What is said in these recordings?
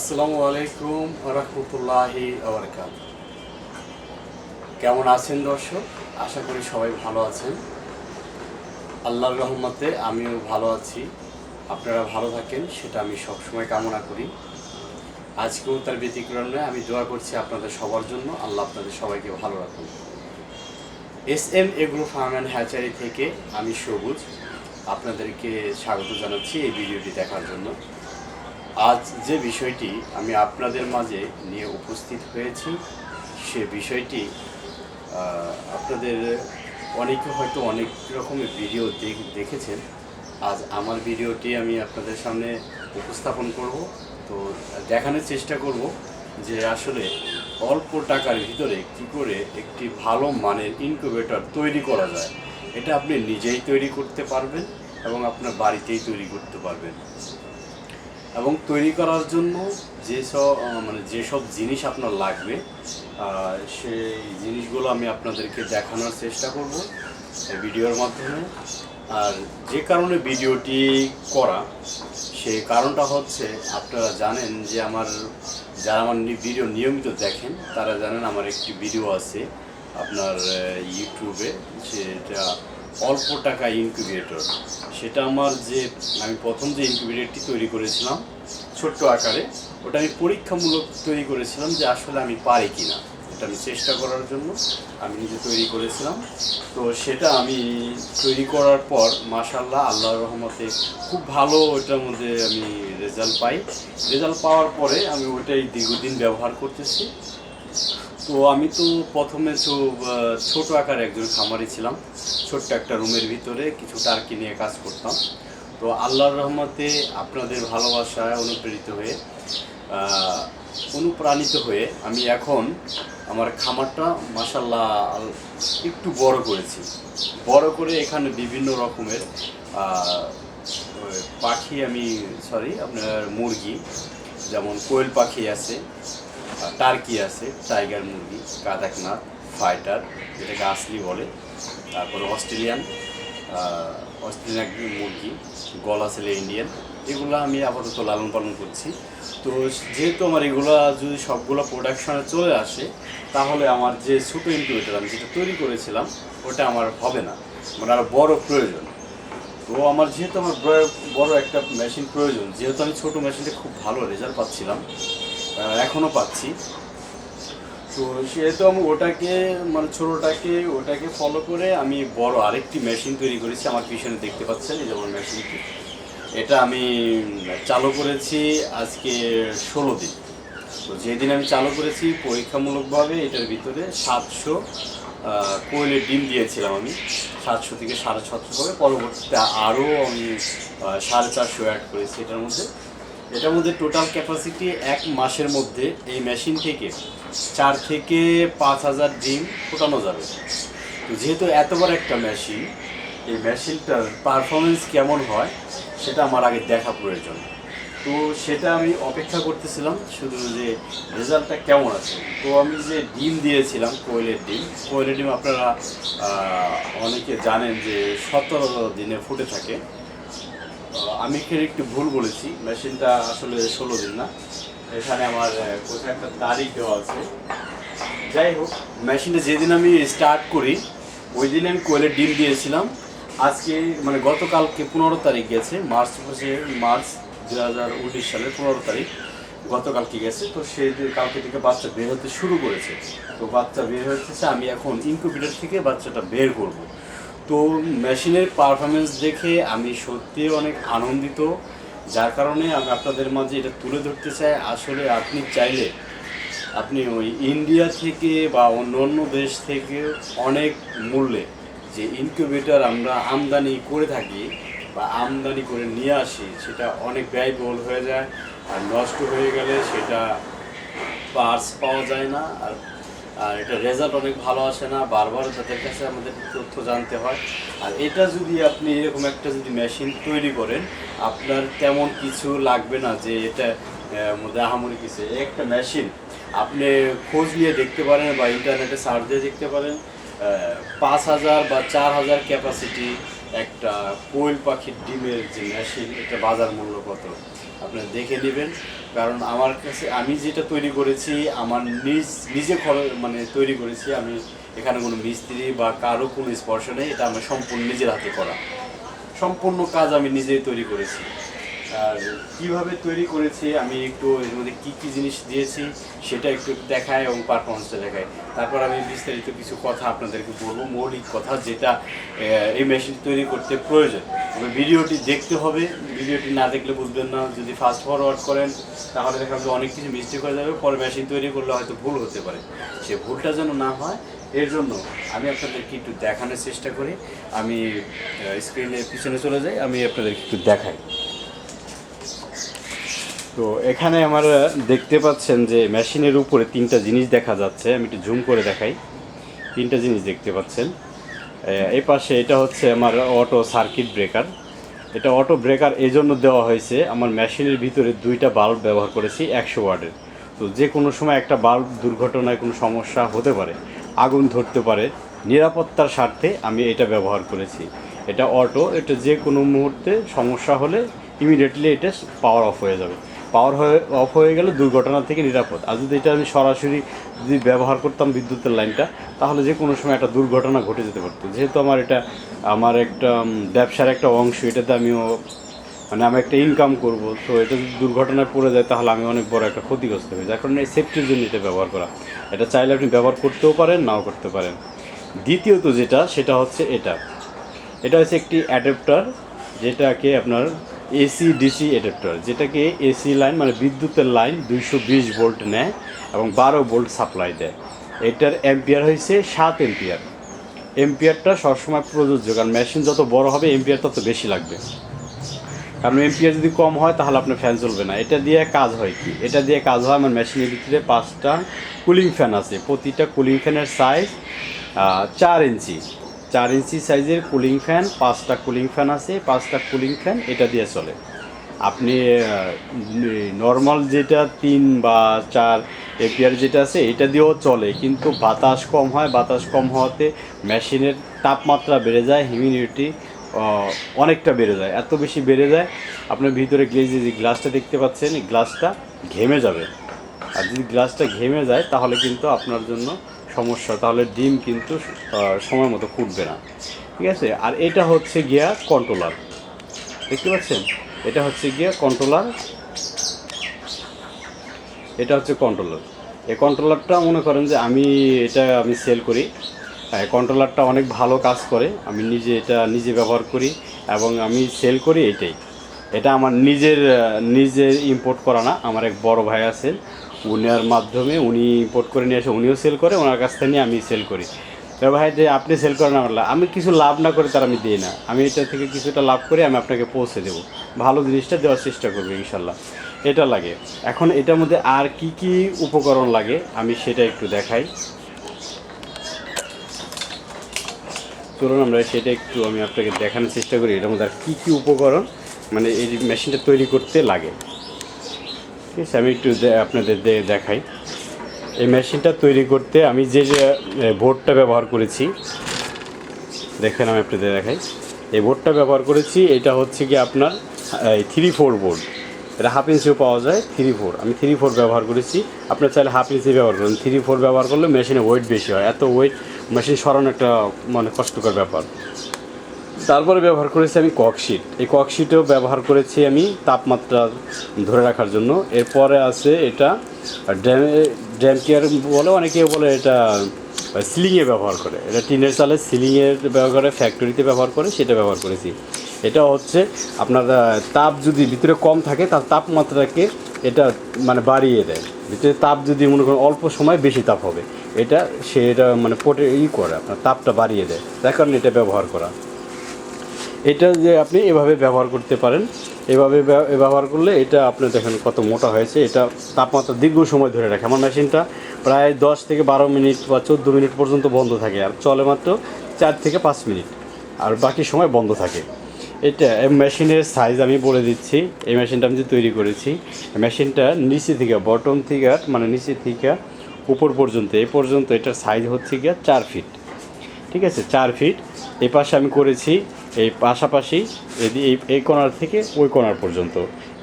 আসসালামু আলাইকুম রহমতুল্লাহি আবরকাত কেমন আছেন দর্শক? আশা করি সবাই ভালো আছেন। আল্লাহর রহমতে আমিও ভালো আছি। আপনারা ভালো থাকেন, সেটা আমি সবসময় কামনা করি। আজকেও তার ব্যতিক্রম আমি দোয়া করছি আপনাদের সবার জন্য। আল্লাহ আপনাদের সবাইকে ভালো রাখুন। S M agro farm and hatchery থেকে আমি সবুজ। আপনাদেরকে স্বাগত জানাচ্ছি এই ভিডিওটি দেখার জন্য। আজ যে বিষয়টি আমি আপনাদের মাঝে নিয়ে উপস্থিত হয়েছি, সে বিষয়টি আপনাদের অনেকে হয়তো অনেক রকমের ভিডিও দেখ- দেখেছেন। আজ আমার ভিডিওটি আমি আপনাদের সামনে উপস্থাপন করব। তো দেখানোর চেষ্টা করব যে আসলে অল্প টাকার ভিতরে কি করে একটি ভালো মানের ইনকিউবেটর তৈরি করা যায়। এটা আপনি নিজেই তৈরি করতে পারবেন এবং আপনার বাড়িতেই তৈরি করতে পারবেন। এবং তৈরি করার জন্য যেসব মানে যেসব জিনিস আপনার লাগবে সেই জিনিসগুলো আমি আপনাদেরকে দেখানোর চেষ্টা করব ভিডিওর মাধ্যমে। আর যে কারণে ভিডিওটি করা, সেই কারণটা হচ্ছে আপনারা জানেন যে আমার, যারা আমার ভিডিও নিয়মিত দেখেন, তারা জানেন আমার একটি ভিডিও আছে আপনার ইউটিউবে সেটা অল্প টাকা ইনকিউবেটর সেটা আমার যে, আমি প্রথম যে ইনকিউবেটরটি তৈরি করেছিলাম, ছোট্ট আকারে, ওটা আমি পরীক্ষামূলক তৈরি করেছিলাম যে আসলে আমি পারি কি না এটা আমি চেষ্টা করার জন্য আমি নিজে তৈরি করেছিলাম। তো সেটা আমি তৈরি করার পর মাশাল্লাহ আল্লাহর রহমতে খুব ভালো ওটার মধ্যে আমি রেজাল্ট পাই। রেজাল্ট পাওয়ার পরে আমি ওটাই দীর্ঘদিন ব্যবহার করতেছি। তো আমি তো প্রথমে তো ছোট আকারে একজন খামারি ছিলাম। ছোট্ট একটা রুমের ভিতরে কিছু টার্কি নিয়ে কাজ করতাম। তো আল্লাহর রহমতে আপনাদের ভালোবাসায় অনুপ্রেরিত হয়ে অনুপ্রাণিত হয়ে আমি এখন আমার খামারটা মাসাল্লাহ একটু বড় করেছি। বড় করে এখানে বিভিন্ন রকমের পাখি আমি সরি আপনার মুরগি, যেমন কোয়েল পাখি আছে টার্কি আছে? টাইগার মুরগি কাদাকনাথ ফাইটার যেটাকে আসলি বলে। তারপরে অস্ট্রেলিয়ান অস্ট্রেলিয়ান মুরগি গলা ছেলে ইন্ডিয়ান এগুলো আমি আপাতত লালন পালন করছি। তো যেহেতু আমার এগুলো যদি সবগুলো প্রোডাকশনে চলে আসে, তাহলে আমার যে ছোটো ইনকিউবেটর আমি যেটা তৈরি করেছিলাম, ওটা আমার হবে না। মানে আরও বড় প্রয়োজন। তো আমার যেহেতু আমার বড়- একটা মেশিন প্রয়োজন, যেহেতু আমি ছোটো মেশিনটা খুব ভালো রেজাল্ট পাচ্ছিলাম আহ, এখনও পাচ্ছি। তো সেহেতু আমি ওটাকে মানে ছোটোটাকে ওটাকে ফলো করে আমি বড় আরেকটি মেশিন তৈরি করেছি। আমার পিছনে দেখতে পাচ্ছেন এই যেমন মেশিনটি এটা আমি চালু করেছি আজকে ষোলো দিন। তো যেদিন আমি চালু করেছি পরীক্ষামূলকভাবে এটার ভিতরে সাতশো কোয়েলের ডিম দিয়েছিলাম আমি। সাতশো থেকে সাড়ে সাতশো করে পরবর্তীতে আরও আমি সাড়ে চারশো অ্যাড করেছি এটার মধ্যে। এটার মধ্যে টোটাল ক্যাপাসিটি এক মাসের মধ্যে এই মেশিন থেকে চার থেকে পাঁচ হাজার ডিম ফোটানো যাবে। তো যেহেতু এত বড় একটা মেশিন এই মেশিনটার পারফরমেন্স কেমন হয় সেটা আমার আগে দেখা প্রয়োজন। তো সেটা আমি অপেক্ষা করতেছিলাম শুধু যে রেজাল্টটা কেমন আছে। তো আমি যে ডিম দিয়েছিলাম, কোয়েলের ডিম কোয়েলের ডিম আপনারা অনেকে জানেন যে সতেরো দিনে ফুটে থাকে। আমি এখানে একটু ভুল বলেছি। মেশিনটা আসলে ষোলো দিন না। এখানে আমার কোথায় একটা তারিখ দেওয়া আছে। যাই হোক, মেশিনটা যেদিন আমি স্টার্ট করি ওই দিন আমি কোয়েলের ডিম দিয়েছিলাম। আজকে মানে গতকালকে পনেরো তারিখ গেছে। মার্চ মাসে মার্চ দু হাজার উনিশ সালের পনেরো তারিখ গতকালকে গেছে। তো সেই কালকে থেকে বাচ্চা বের হতে শুরু করেছে। তো বাচ্চা বের হতেছে আমি এখন ইনকিউবেটর থেকে বাচ্চাটা বের করব। তো মেশিনের পারফরমেন্স দেখে আমি সত্যি অনেক আনন্দিত, যার কারণে আমি আপনাদের মাঝে এটা তুলে ধরতে চাই। আসলে আপনি চাইলে আপনি ওই ইন্ডিয়া থেকে বা অন্য অন্য দেশ থেকে অনেক মূল্যে যে ইনকিউবেটর আমরা আমদানি করে থাকি বা আমদানি করে নিয়ে আসি, সেটা অনেক ব্যয়বহুল হয়ে যায়। আর নষ্ট হয়ে গেলে সেটা পার্স পাওয়া যায় না। আর আর এটা রেজাল্ট অনেক ভালো আসে না, বারবার তাদের কাছে আমাদের তথ্য জানতে হয়। আর এটা যদি আপনি এরকম একটা যদি মেশিন তৈরি করেন, আপনার তেমন কিছু লাগবে না যে এটা মধ্যে আহামরি কিছু। একটা মেশিন আপনি খোঁজ নিয়ে দেখতে পারেন বা ইন্টারনেটে সার্চ দিয়ে দেখতে পারেন পাঁচ হাজার বা চার হাজার ক্যাপাসিটি একটা কোয়েল পাখির ডিমের যে মেশিন এটা বাজার মূল্য কত? আপনারা দেখে নেবেন। কারণ আমার কাছে আমি যেটা তৈরি করেছি, আমার নিজ, নিজে খরচ মানে তৈরি করেছি, আমি এখানে কোনো মিস্ত্রি বা কারও কোনো স্পর্শ নেই, এটা আমার সম্পূর্ণ নিজের হাতে করা। সম্পূর্ণ কাজ আমি নিজেই তৈরি করেছি। আর কীভাবে তৈরি করেছি, আমি একটু এর মধ্যে কী কী জিনিস দিয়েছি, সেটা একটু দেখায় এবং পারফরমেন্সটা দেখায়। তারপর আমি বিস্তারিত কিছু কথা আপনাদেরকে বলব, মৌলিক কথা যেটা এই মেশিন তৈরি করতে প্রয়োজন। ভিডিওটি দেখতে হবে, ভিডিওটি না দেখলে বুঝবেন না, যদি ফাস্ট ফরওয়ার্ড করেন, তাহলে দেখা যাবে অনেক কিছু মিস্টেক হয়ে যাবে, পরে মেশিন তৈরি করলে হয়তো ভুল হতে পারে। সে ভুলটা যেন না হয়, এর জন্য আমি আপনাদেরকে একটু দেখানোর চেষ্টা করি। আমি স্ক্রিনের পিছনে চলে যাই, আমি আপনাদেরকে একটু দেখাই। তো এখানে আমার দেখতে পাচ্ছেন যে মেশিনের উপরে তিনটা জিনিস দেখা যাচ্ছে। আমি একটু জুম করে দেখাই। তিনটা জিনিস দেখতে পাচ্ছেন। এই পাশে এটা হচ্ছে আমার অটো সার্কিট ব্রেকার এটা অটো ব্রেকার এই জন্য দেওয়া হয়েছে, আমার মেশিনের ভিতরে দুইটা বাল্ব ব্যবহার করেছি একশো ওয়ার্ডের তো যে কোনো সময় একটা বাল্ব দুর্ঘটনায় কোনো সমস্যা হতে পারে, আগুন ধরতে পারে, নিরাপত্তার স্বার্থে আমি এটা ব্যবহার করেছি। এটা অটো এটা যে কোনো মুহূর্তে সমস্যা হলে ইমিডিয়েটলি এটা পাওয়ার অফ হয়ে যাবে। পাওয়ার হয়ে অফ হয়ে গেলে দুর্ঘটনা থেকে নিরাপদ। আর যদি এটা আমি সরাসরি যদি ব্যবহার করতাম বিদ্যুতের লাইনটা, তাহলে যে কোনো সময় একটা দুর্ঘটনা ঘটে যেতে পারতো। যেহেতু আমার এটা, আমার একটা ব্যবসার একটা অংশ, এটাতে আমিও মানে আমি একটা ইনকাম করব, তো এটা যদি দুর্ঘটনায় পড়ে যায়, তাহলে আমি অনেক বড় একটা ক্ষতিগ্রস্ত হয়ে যার কারণে এই সেফটির জন্য এটা ব্যবহার করা। এটা চাইলে আপনি ব্যবহার করতেও পারেন, নাও করতে পারেন। দ্বিতীয়ত যেটা, সেটা হচ্ছে এটা। এটা হচ্ছে একটি অ্যাডাপ্টার যেটাকে আপনার এসি ডিসি অ্যাডাপ্টার যেটাকে এসি লাইন মানে বিদ্যুতের লাইন দুইশো বিশ ভোল্ট নেয় এবং বারো ভোল্ট সাপ্লাই দেয়। এটার এম্পিয়ার হয়েছে সাত এম্পিয়ার এম্পিয়ারটা সবসময় প্রযোজ্য, কারণ মেশিন যত বড় হবে এম্পিয়ার তত বেশি লাগবে। কারণ এম্পিয়ার যদি কম হয়, তাহলে আপনার ফ্যান চলবে না। এটা দিয়ে কাজ হয় কি? এটা দিয়ে কাজ হয় আমার মেশিনের ভিতরে পাঁচটা কুলিং ফ্যান আছে। প্রতিটা কুলিং ফ্যানের সাইজ চার ইঞ্চি। চার ইঞ্চি সাইজের কুলিং ফ্যান, পাঁচটা কুলিং ফ্যান আছে, পাঁচটা কুলিং ফ্যান, এটা দিয়ে চলে। আপনি নর্মাল যেটা তিন বা চার এপিয়ার যেটা আছে, এটা দিয়েও চলে, কিন্তু বাতাস কম হয়, বাতাস কম হওয়াতে মেশিনের তাপমাত্রা বেড়ে যায়, হিউমিডিটি অনেকটা বেড়ে যায়। এত বেশি বেড়ে যায়, আপনার ভিতরে গ্লেজে যে গ্লাসটা দেখতে পাচ্ছেন গ্লাসটা ঘেমে যাবে। আর যদি গ্লাসটা ঘেমে যায়, তাহলে কিন্তু আপনার জন্য সমস্যা, তাহলে ডিম কিন্তু সময় মতো ফুটবে না। ঠিক আছে? আর এটা হচ্ছে গিয়া কন্ট্রোলার দেখতে পাচ্ছেন? এটা হচ্ছে গিয়া কন্ট্রোলার এটা হচ্ছে কন্ট্রোলার এই কন্ট্রোলারটা মনে করেন যে আমি এটা আমি সেল করি। কন্ট্রোলারটা অনেক ভালো কাজ করে। আমি নিজে এটা নিজে ব্যবহার করি এবং আমি সেল করি এটাই। এটা আমার নিজের নিজের ইম্পোর্ট করা না। আমার এক বড় ভাই আছেন। উনার মাধ্যমে উনি ইম্পোর্ট করে নিয়ে আসে উনিও সেল করে, ওনার কাছ থেকে নিয়ে আমি সেল করি। ভাই, যে আপনি সেল করেন আমার আমি কিছু লাভ না করে তার আমি দিই না। আমি এটা থেকে কিছুটা লাভ করে আমি আপনাকে পৌঁছে দেবো। ভালো জিনিসটা দেওয়ার চেষ্টা করব ইনশাল্লাহ। এটা লাগে। এখন এটার মধ্যে আর কি কি উপকরণ লাগে, আমি সেটা একটু দেখাই। চলুন আমরা সেটা একটু আমি আপনাকে দেখানোর চেষ্টা করি। এটার মধ্যে আর কী কী উপকরণ মানে এই মেশিনটা তৈরি করতে লাগে। ঠিক আছে, আমি একটু আপনাদের দেখাই। এই মেশিনটা তৈরি করতে আমি যে যে বোর্ডটা ব্যবহার করেছি, দেখেন আমি আপনাদের দেখাই। এই বোর্ডটা ব্যবহার করেছি, এটা হচ্ছে কি আপনার এই থ্রি ফোর বোর্ড। এটা হাফ ইঞ্চিও পাওয়া যায় থ্রি ফোর আমি থ্রি ফোর ব্যবহার করেছি, আপনার চাইলে হাফ ইঞ্চি ব্যবহার করুন। থ্রি ফোর ব্যবহার করলে মেশিনে ওয়েট বেশি হয়। এত ওয়েট মেশিন সরানো একটা মানে কষ্টকর ব্যাপার। তারপরে ব্যবহার করেছি আমি ককশিট এই ককশিটও ব্যবহার করেছি আমি তাপমাত্রা ধরে রাখার জন্য। এরপরে আছে এটা ড্যাম ড্যাম কেয়ার বলে? অনেকে বলে এটা সিলিংয়ে ব্যবহার করে। এটা টিনের চালে সিলিংয়ের ব্যবহার করে ফ্যাক্টরিতে ব্যবহার করে, সেটা ব্যবহার করেছি। এটা হচ্ছে আপনার তাপ যদি ভিতরে কম থাকে, তার তাপমাত্রাকে এটা মানে বাড়িয়ে দেয়। ভিতরে তাপ যদি মনে করেন অল্প সময় বেশি তাপ হবে, এটা সে এটা মানে পোটে ই করে, আপনার তাপটা বাড়িয়ে দেয়। যার কারণে এটা ব্যবহার করা। এটা যে আপনি এভাবে ব্যবহার করতে পারেন, এভাবে ব্যবহার করলে এটা আপনি দেখেন কত মোটা হয়েছে, এটা তাপমাত্রা দীর্ঘ সময় ধরে রাখে। আমার মেশিনটা প্রায় দশ থেকে বারো মিনিট বা চোদ্দ মিনিট পর্যন্ত বন্ধ থাকে আর চলে মাত্র চার থেকে পাঁচ মিনিট, আর বাকি সময় বন্ধ থাকে। এটা মেশিনের সাইজ আমি বলে দিচ্ছি, এই মেশিনটা আমি যে তৈরি করেছি, মেশিনটা নিচে থেকে বটম থেকে মানে নিচে থেকে উপর পর্যন্ত, এই পর্যন্ত এটার সাইজ হচ্ছে গিয়ে চার ফিট ঠিক আছে? চার ফিট এ পাশে আমি করেছি এই পাশাপাশি এই এই কোণার থেকে ওই কোণার পর্যন্ত।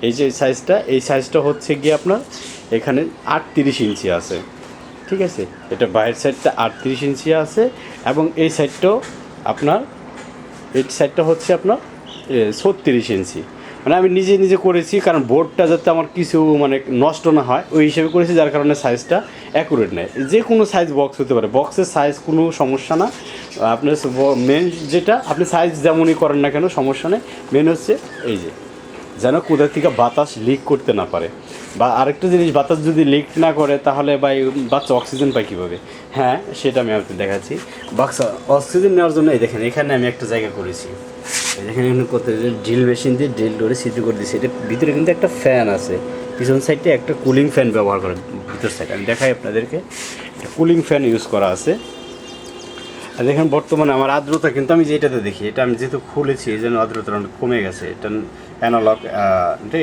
এই যে সাইজটা এই সাইজটা হচ্ছে গিয়ে আপনার এখানে আটত্রিশ ইঞ্চি আছে। ঠিক আছে? এটা বাইরের সাইডটা আটত্রিশ ইঞ্চি আছে এবং এই সাইডটাও আপনার, এই সাইডটা হচ্ছে আপনার ছত্রিশ ইঞ্চি। মানে আমি নিজে নিজে করেছি, কারণ বোর্ডটা যাতে আমার কিছু মানে নষ্ট না হয়, ওই হিসেবে করেছি, যার কারণে সাইজটা অ্যাকুরেট নেয় যে কোনো সাইজ বক্স হতে পারে। বক্সের সাইজ কোনো সমস্যা না। আপনার মেন যেটা, আপনি সাইজ যেমনই করেন না কেন, সমস্যা নেই। মেন হচ্ছে এই যে, যেন কোথা থেকে বাতাস লিক করতে না পারে। বা আরেকটা জিনিস, বাতাস যদি লিক না করে, তাহলে বা বাচ্চা অক্সিজেন পায় কীভাবে? হ্যাঁ সেটা আমি আপনাকে দেখাচ্ছি। বাক্সা অক্সিজেন নেওয়ার জন্য, এই দেখেন, এখানে আমি একটা জায়গা করেছি। এখানে করতে ড্রিল মেশিন দিয়ে ড্রিল করে সিদ্ধ করে দিয়েছি। এটা ভিতরে কিন্তু একটা ফ্যান আছে। পিছন সাইডে একটা কুলিং ফ্যান ব্যবহার করে, ভিতর সাইড আমি দেখাই আপনাদেরকে। কুলিং ফ্যান ইউজ করা আছে। দেখেন বর্তমানে আমার আর্দ্রতা কিন্তু আমি যেটাতে দেখি, এটা আমি যেহেতু খুলেছি, এই জন্য আর্দ্রতা অনেক কমে গেছে। এটা অ্যানালগ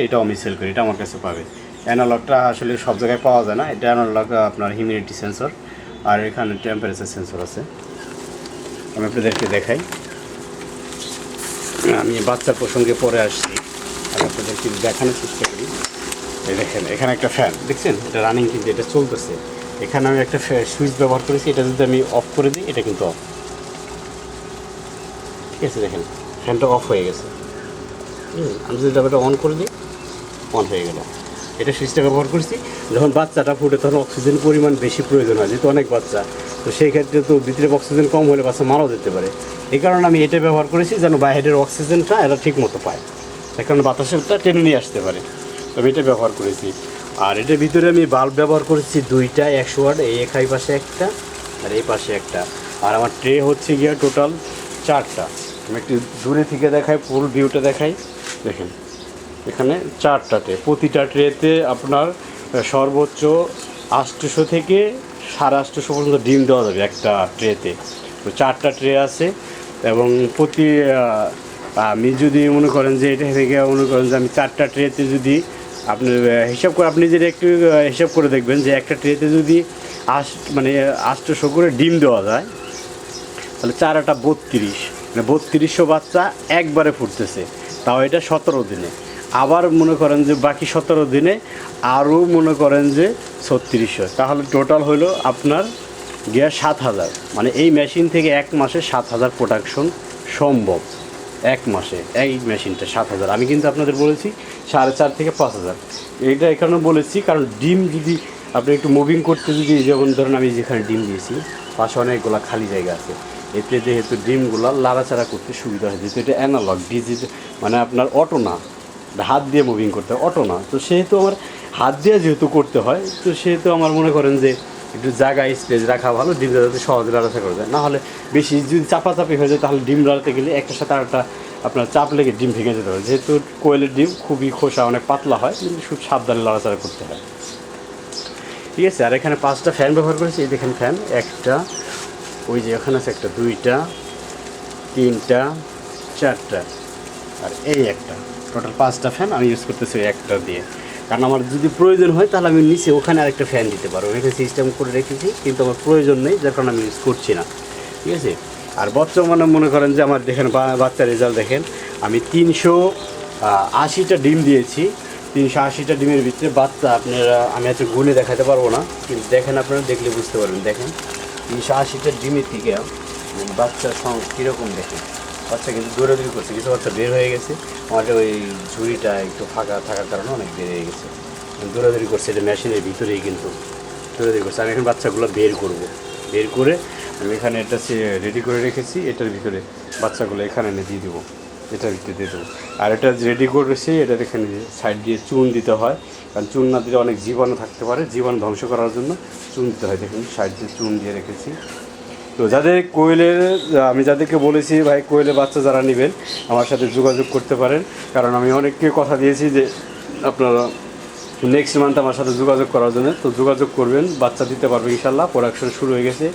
এটাও আমি সেল করি, এটা আমার কাছে পাবে। অ্যানালগটা আসলে সব জায়গায় পাওয়া যায় না, এটা অ্যানালগ আপনার হিউমিডিটি সেন্সর আর এখানে টেম্পারেচার সেন্সর আছে। আমি আপনাদেরকে দেখাই। আমি বাচ্চার প্রসঙ্গে পরে আসছি আমি আপনাদেরকে দেখানোর চেষ্টা করি। দেখেন, এখানে একটা ফ্যান দেখছেন? এটা রানিং কিন্তু, এটা চলতেছে। এখানে আমি একটা সুইচ ব্যবহার করেছি, এটা যদি আমি অফ করে দিই, এটা কিন্তু অফ ঠিক আছে, দেখেন, ফ্যানটা অফ হয়ে গেছে। আমি যদি এটা অন করে দিই অন হয়ে গেল। এটা সুইচটা ব্যবহার করছি, যখন বাচ্চাটা ফুটে, তখন অক্সিজেন পরিমাণ বেশি প্রয়োজন হয়, যেহেতু অনেক বাচ্চা। তো সেই ক্ষেত্রে তো ভিতরে অক্সিজেন কম হলে বাচ্চা মারাও যেতে পারে। এই কারণে আমি এটা ব্যবহার করেছি, যেন বাইরের অক্সিজেনটা এরা ঠিক মতো পায় কারণে বাতাসটা টেনে নিয়ে আসতে পারে। তো আমি এটা ব্যবহার করেছি। আর এটার ভিতরে আমি বাল্ব ব্যবহার করেছি দুইটা একশো ওয়াট এই একাই পাশে একটা আর এই পাশে একটা। আর আমার ট্রে হচ্ছে গিয়া টোটাল চারটা। আমি একটু দূরে থেকে দেখাই ফুল ভিউটা দেখাই। দেখেন, এখানে চারটা ট্রে প্রতিটা ট্রেতে আপনার সর্বোচ্চ আটশোশো থেকে সাড়ে আটশোশো পর্যন্ত ডিম দেওয়া যাবে একটা ট্রেতে তো চারটা ট্রে আছে এবং প্রতি আমি যদি মনে করেন যে এটা থেকে মনে করেন যে আমি চারটা ট্রেতে যদি আপনি হিসাব করে আপনি যদি একটু হিসাব করে দেখবেন যে একটা ট্রেতে যদি আশ মানে আটশোশো করে ডিম দেওয়া যায়, তাহলে চার আটা বত্রিশ। মানে বত্রিশশো বাচ্চা একবারে ফুটতেছে। তাও এটা সতেরো দিনে। আবার মনে করেন যে বাকি সতেরো দিনে আরও মনে করেন যে ছত্রিশশো। তাহলে টোটাল হলো আপনার গিয়া সাত হাজার। মানে এই মেশিন থেকে এক মাসে সাত হাজার প্রোডাকশন সম্ভব। এক মাসে, এই মেশিনটা সাত হাজার। আমি কিন্তু আপনাদের বলেছি সাড়ে চার থেকে পাঁচ হাজার। এটা এখানে বলেছি, কারণ ডিম যদি আপনি একটু মুভিং করতে যদি যেমন ধরুন আমি যেখানে ডিম দিয়েছি, পাশে অনেকগুলো খালি জায়গা আছে। এতে যেহেতু ডিমগুলো লাড়াচাড়া করতে সুবিধা হয়, যেহেতু এটা অ্যানালগ ডিজিটাল মানে আপনার অটো না, হাত দিয়ে মুভিং করতে হয় অটো না। তো সেহেতু আমার হাত দিয়ে যেহেতু করতে হয়, তো সেহেতু আমার মনে করেন যে একটু জায়গায় স্পেস রাখা ভালো, ডিম যাতে সহজে লাড়াচাড়া করা যায়। না হলে বেশি যদি চাপাচাপি হয়ে যায়, তাহলে ডিম লাড়াতে গেলে একটার সাথে আরেকটা আপনার চাপ লেগে ডিম ভেঙে যেতে পারে। যেহেতু কোয়েলের ডিম খুবই খোসা, অনেক পাতলা হয়, কিন্তু খুব সাবধানে লড়াচড়া করতে হয়। ঠিক আছে, আর এখানে পাঁচটা ফ্যান ব্যবহার করেছি। এই দেখেন ফ্যান একটা, ওই যে এখানে আছে একটা, দুইটা, তিনটা, চারটা, আর এই একটা। টোটাল পাঁচটা ফ্যান আমি ইউজ করতেছি একটা দিয়ে। কারণ আমার যদি প্রয়োজন হয়, তাহলে আমি নিচে ওখানে আরেকটা ফ্যান দিতে পারব। এখানে সিস্টেম করে রেখেছি, কিন্তু আমার প্রয়োজন নেই, যার কারণে আমি ইউজ করছি না। ঠিক আছে? আর বর্তমানে মনে করেন যে আমার দেখেন বাচ্চার রেজাল্ট দেখেন, আমি তিনশো আশিটা ডিম দিয়েছি। তিনশো আশিটা ডিমের ভিতরে বাচ্চা আপনারা, আমি হয়তো গুনে দেখাতে পারব না, কিন্তু দেখেন আপনারা, দেখলে বুঝতে পারবেন। দেখেন, তিনশো আশিটা ডিমের থেকে বাচ্চার সঙ্গ কীরকম দেখেন। বাচ্চা কিন্তু দৌড়াদৌড়ি করছে, কিছু বাচ্চা বের হয়ে গেছে। আমাদের ওই ঝুড়িটা একটু ফাঁকা থাকার কারণে অনেক বের হয়ে গেছে। দৌড়াদৌড়ি করছে এটা মেশিনের ভিতরেই কিন্তু দৌড়াদৌড়ি করছে। আমি এখন বাচ্চাগুলো বের করব। বের করে আমি এখানে এটা রেডি করে রেখেছি, এটার ভিতরে বাচ্চাগুলো এখানে এনে দিয়ে দেবো। এটার ভিতরে দিয়ে দেবো। আর এটা রেডি করেছি এটা এখানে সাইড দিয়ে চুন দিতে হয়। কারণ চুন না দিলে অনেক জীবাণু থাকতে পারে। জীবাণু ধ্বংস করার জন্য চুন দিতে হয়। দেখুন সাইড দিয়ে চুন দিয়ে রেখেছি। তো যাদের কোয়েলের আমি যাদেরকে বলেছি, ভাই কোয়েলের বাচ্চা যারা নেবেন, আমার সাথে যোগাযোগ করতে পারেন। কারণ আমি অনেককে কথা দিয়েছি যে আপনারা নেক্সট মান্থ আমার সাথে যোগাযোগ করার জন্য। তো যোগাযোগ করবেন, বাচ্চা দিতে পারবে ইনশাল্লাহ প্রোডাকশন শুরু হয়ে গেছে।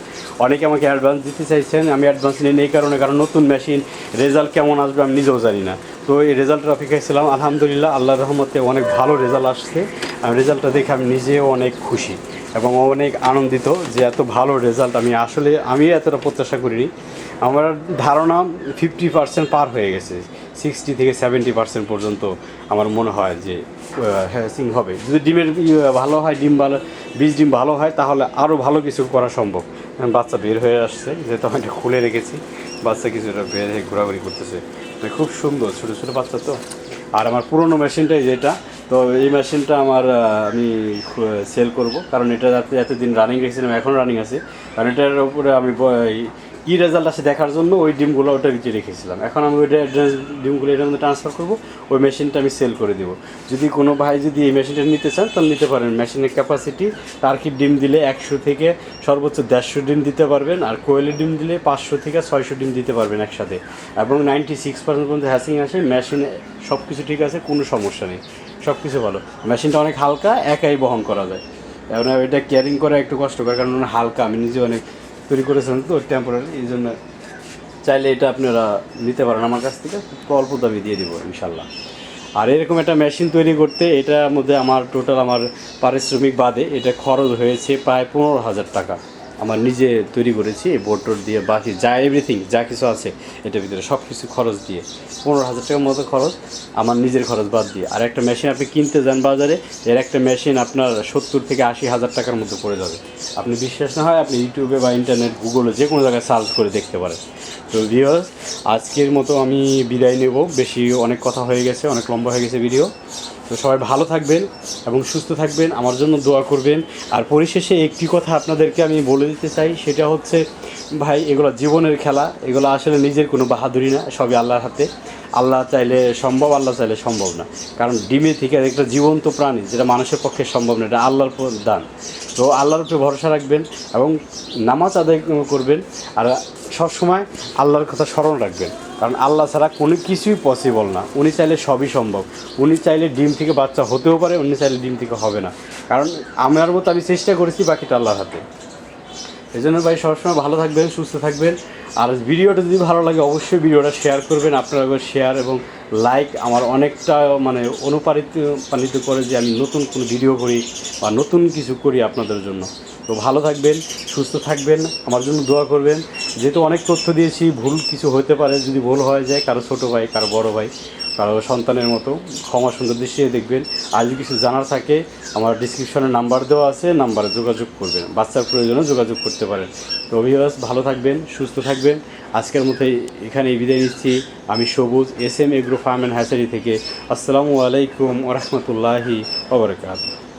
অনেকে আমাকে অ্যাডভান্স দিতে চাইছেন, আমি অ্যাডভান্স নিই এই কারণে, কারণ নতুন মেশিন রেজাল্ট কেমন আসবে আমি নিজেও জানি না। তো এই রেজাল্টের অপেক্ষায় ছিলাম, আলহামদুলিল্লাহ, আল্লাহর রহমতে অনেক ভালো রেজাল্ট আসছে। আমি রেজাল্টটা দেখে আমি নিজেও অনেক খুশি। এবং অনেক আনন্দিত যে এত ভালো রেজাল্ট আমি আসলে আমি এতটা প্রত্যাশা করিনি। আমার ধারণা ফিফটি পার্সেন্ট পার হয়ে গেছে। সিক্সটি থেকে সেভেন্টি পার্সেন্ট পর্যন্ত আমার মনে হয় যে হ্যাসিং হবে। যদি ডিমের ইয়ে ভালো হয়, ডিম ভালো, বীজ ডিম ভালো হয়, তাহলে আরও ভালো কিছু করা সম্ভব। বাচ্চা বের হয়ে আসছে, যেহেতু আমি এটা খুলে রেখেছি, বাচ্চা কিছুটা বের হয়ে ঘোরাঘুরি করতেছে। মানে খুব সুন্দর, ছোটো ছোটো বাচ্চা তো। আর আমার পুরনো মেশিনটাই যেটা, তো এই মেশিনটা আমার আমি সেল করব। কারণ এটা যাতে এতদিন রানিং রেখেছিলাম, এখন রানিং আছে। কারণ এটার উপরে আমি কি রেজাল্ট আসে দেখার জন্য ওই ডিমগুলো ওটা নিচে রেখেছিলাম। এখন আমি ওইটা ডিমগুলো এটার মধ্যে ট্রান্সফার করব, ওই মেশিনটা আমি সেল করে দেবো। যদি কোনো ভাই যদি এই মেশিনটা নিতে চান, তাহলে নিতে পারেন। মেশিনের ক্যাপাসিটি তার টার্কির ডিম দিলে একশো থেকে সর্বোচ্চ দেড়শো ডিম দিতে পারবেন, আর কোয়েলের ডিম দিলে পাঁচশো থেকে ছয়শো ডিম দিতে পারবেন একসাথে। এবং নাইনটি সিক্স পার্সেন্ট পর্যন্ত হ্যাসিং আসে মেশিনে সব কিছু ঠিক আছে, কোনো সমস্যা নেই। সব কিছু ভালো মেশিনটা অনেক হালকা, একাই বহন করা যায়। এখন এটা ক্যারিং করা একটু কষ্টকর, কারণ হালকা, আমি নিজে অনেক তৈরি করেছেন তো টেম্পোরারি এই জন্য চাইলে এটা আপনারা নিতে পারেন আমার কাছ থেকে। অল্প দামে দিয়ে দেবো, ইনশাল্লাহ। আর এরকম একটা মেশিন তৈরি করতে, এটার মধ্যে আমার টোটাল আমার পারিশ্রমিক বাদে এটা খরচ হয়েছে প্রায় পনেরো হাজার টাকা। আমার নিজে তৈরি করেছি, বোর্ড টোর দিয়ে বাকি যা এভরিথিং যা কিছু আছে, এটার ভিতরে সব কিছু খরচ দিয়ে, পনেরো হাজার টাকার মতো খরচ আমার নিজের খরচ বাদ দিয়ে। আর একটা মেশিন আপনি কিনতে যান বাজারে, এর একটা মেশিন আপনার সত্তর থেকে আশি হাজার টাকার মধ্যে পড়ে যাবে। আপনি বিশ্বাস না হয় আপনি ইউটিউবে বা ইন্টারনেট গুগলে যে কোনো জায়গায় সার্চ করে দেখতে পারেন। তো ভিউয়ার্স আজকের মতো আমি বিদায় নেব। বেশি অনেক কথা হয়ে গেছে, অনেক লম্বা হয়ে গেছে ভিডিও তো সবাই ভালো থাকবেন এবং সুস্থ থাকবেন। আমার জন্য দোয়া করবেন। আর পরিশেষে একটি কথা আপনাদেরকে আমি বলে দিতে চাই, সেটা হচ্ছে, ভাই, এগুলো জীবনের খেলা, এগুলো আসলে নিজের কোনো বাহাদুরি না, সবই আল্লাহর হাতে। আল্লাহ চাইলে সম্ভব, আল্লাহ চাইলে সম্ভব না। কারণ ডিমে থেকে একটা জীবন্ত প্রাণী, যেটা মানুষের পক্ষে সম্ভব না, এটা আল্লাহর দান তো আল্লাহর উপরে ভরসা রাখবেন এবং নামাজ আদায় করবেন। আর সবসময় আল্লাহর কথা স্মরণ রাখবেন। কারণ আল্লাহ ছাড়া কোনো কিছুই পসিবল না। উনি চাইলে সবই সম্ভব। উনি চাইলে ডিম থেকে বাচ্চা হতেও পারে, উনি চাইলে ডিম থেকে হবে না। কারণ আমার মতো আমি চেষ্টা করেছি বাকিটা আল্লাহর হাতে। এই জন্য ভাই সবসময় ভালো থাকবেন, সুস্থ থাকবেন। আর ভিডিওটা যদি ভালো লাগে অবশ্যই ভিডিওটা শেয়ার করবেন। আপনারা শেয়ার এবং লাইক আমার অনেকটা মানে অনুপ্রাণিত করে যে আমি নতুন কোনো ভিডিও করি বা নতুন কিছু করি আপনাদের জন্য। তো ভালো থাকবেন, সুস্থ থাকবেন, আমার জন্য দোয়া করবেন। যেহেতু অনেক তথ্য দিয়েছি, ভুল কিছু হতে পারে, যদি ভুল হয়ে যায়, কারও ছোটো ভাই, কারও বড় ভাই, কারও সন্তানের মতো, ক্ষমা সুন্দর দৃষ্টিতে দেখবেন। আর যদি কিছু জানার থাকে, আমার ডিসক্রিপশনে নাম্বার দেওয়া আছে নাম্বারে যোগাযোগ করবেন। বাচ্চার প্রয়োজনে যোগাযোগ করতে পারেন। তো অভিবাস ভালো থাকবেন, সুস্থ থাকবেন। আজকের মতো এখানে বিদায় নিচ্ছি। আমি Sabuj S M agro farm and hatchery থেকে। আসসালামু আলাইকুম ওরহমতুল্লাহি ওবরাকাতুহ